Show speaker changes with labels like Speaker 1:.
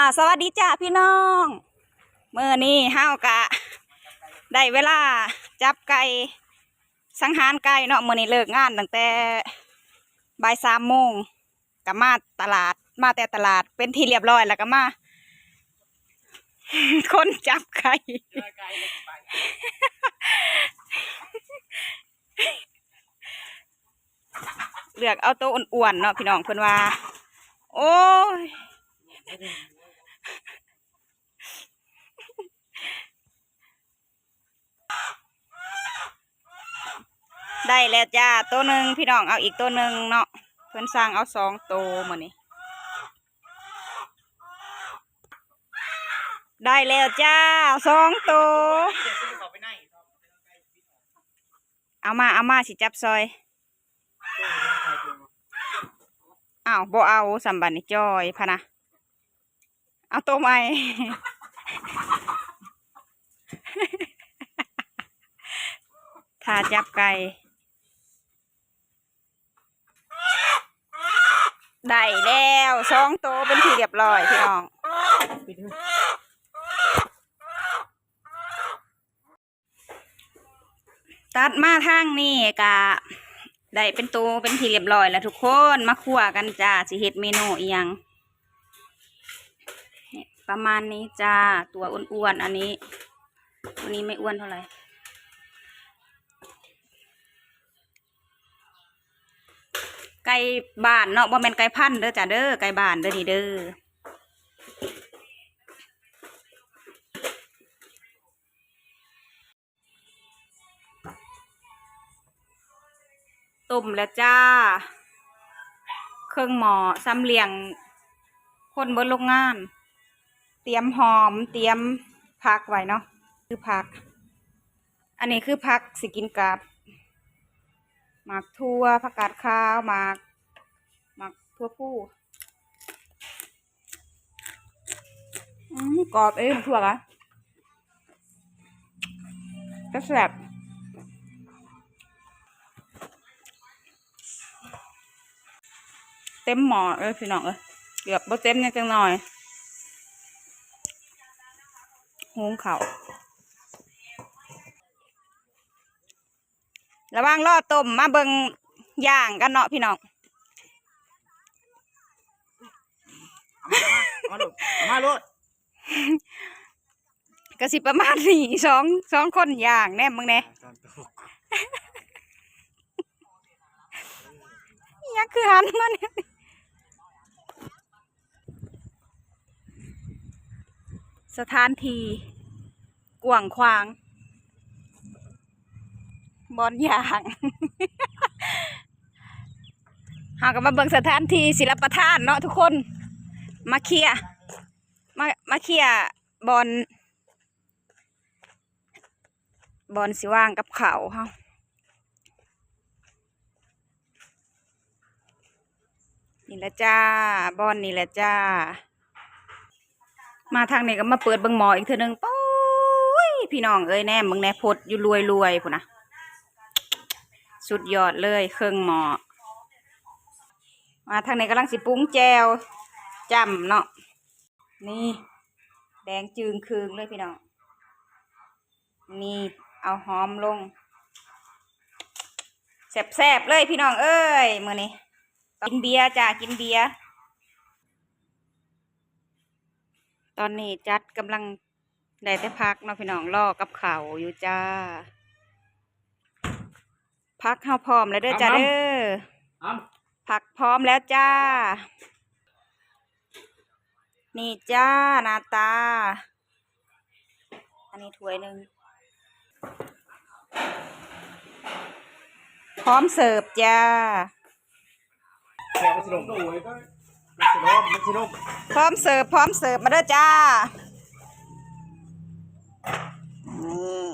Speaker 1: อ่า สวัสดีจ้าพี่น้องเมื่อนี้ห้าวกะ ได้เวลา จับไก่สังหารไก่เนาะเมื่อนี้เลิกงานตั้งแต่บ่ายสามโมงก็มาตลาด มาแต่ตลาดเป็นที่เรียบร้อยแล้วก็มา คนจับไก่ เลือกเอาตัวอ้วนๆเนาะพี่น้องเพิ่อนว่า โอ้ย ได้แล้วจ้าตัวหนึ่งพี่น้องเอาอีกตัวหนึ่งเนาะเพิ่อนสร้างเอาสองตัวหมดนี่ได้แล้วจ้าสองตัวเอามาเอามาสิจับซอยอ้าวบ่เอาสัมบันนี่จอยพะนะเอาตัวใหม่ถ้าจับไก่ ได้แล้วสองโตเป็นที่เรียบร้อยพี่น้อง ตัดมาทางนี้กะได้เป็นตัวเป็นที่เรียบร้อยแล้วทุกคนมาคั่วกันจ้าสิเฮ็ดเมนูอีหยังประมาณนี้จ้าตัวอ้วนๆอันนี้ตัวนี้ไม่อ้วนเท่าไหร่ ไก่บ้านเนาะบ่แม่นไก่พันธุ์เด้อจ้ะเด้อไก่บ้านเด้อนี่เด้อต้มแล้วจ้า เครื่องหมอซ้ำเลียง คนบนโรงงาน เตรียมหอม เตรียมผักไว้เนาะ คือผัก อันนี้คือผักสิกินกับหมากทั่วผักกาดขาวหมาก หมากทั่วผู้อกรอบเอ้ยทั่วกะก็แซ่บเต็มหมอเอ้ยพี่น้องเอ้ยเกือบบ่เต็มยังจังหน่อยหงเขาระว่างรอต้มมาเบิงย่างกันเนาะพี่น้อง
Speaker 2: เอา มาลูกเอามาลูก
Speaker 1: ก็สิประมาณนี้สองสองคนย่างแน่มึงแน่อิหยังคือหันมาเนี่ยสถานที่กว้างขวาง บอนอย่างหากันมาเบิ่งสถานที่ศิลปทานเนาะทุกคน มาเคลียมามาเคลียบอลบอลสิว่างกับเขาเฮานี่แหละจ้าบอลนี่แหละจ้า มาทางนี้ก็มาเปิดเบิงหมออีกเทื่อหนึ่งปุ้ยพี่น้องเอ้ยแน่มึงแน่พดอยู่รวยรวยๆพุ่นะสุดยอดเลยเครื่องหมอมาทางไหนกำลังสิปรุงแจว จำเนาะนี่ แดงจึงคืงเลยพี่น้องนี่เอาหอมลงแสบๆเลยพี่น้องเอ้ยมือนี้กินเบียร์จ้ากินเบียร์ตอนนี้จัดกำลังได้แต่พักเนาะพี่น้องรอกับเขาวอยู่จ้า พักเข้าพร้อมแล้วเด้อจ้าเด้อ
Speaker 2: เอา
Speaker 1: ผักพร้อมแล้วจ้า นี่จ้านาตา อันนี้ถ้วยหนึ่งพร้อมเสิร์ฟจ้า
Speaker 2: แขวมันสิลงโอ้ยก็มันสิลงมันสิลง
Speaker 1: พร้อมเสิร์ฟพร้อมเสิร์ฟมาเด้อจ้า นี่